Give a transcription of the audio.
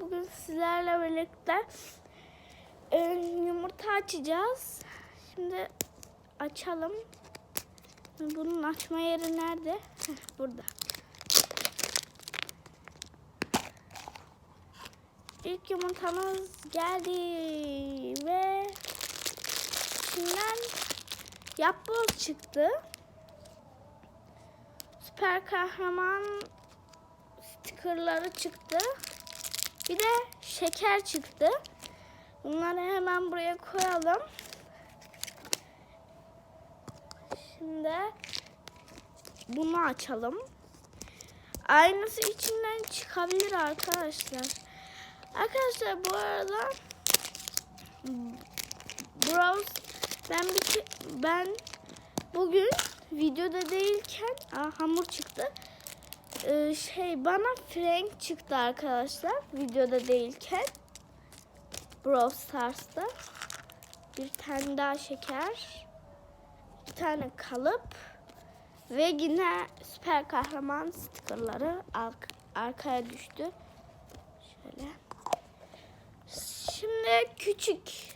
Bugün sizlerle birlikte e, yumurta açacağız. Şimdi açalım. Bunun açma yeri nerede? Heh, burada. İlk yumurtamız geldi ve içinden yapboz çıktı. Süper kahraman stickerları çıktı. Bir de şeker çıktı. Bunları hemen buraya koyalım. Şimdi bunu açalım. Aynısı içinden çıkabilir arkadaşlar. Arkadaşlar bu arada Browse ben bir ben bugün videoda değilken Aa, hamur çıktı. Ee, şey bana Frank çıktı arkadaşlar videoda değilken. Brawl Stars'ta. Bir tane daha şeker bir tane kalıp ve yine süper kahraman stickerları ark- arkaya düştü. Şöyle. Şimdi küçük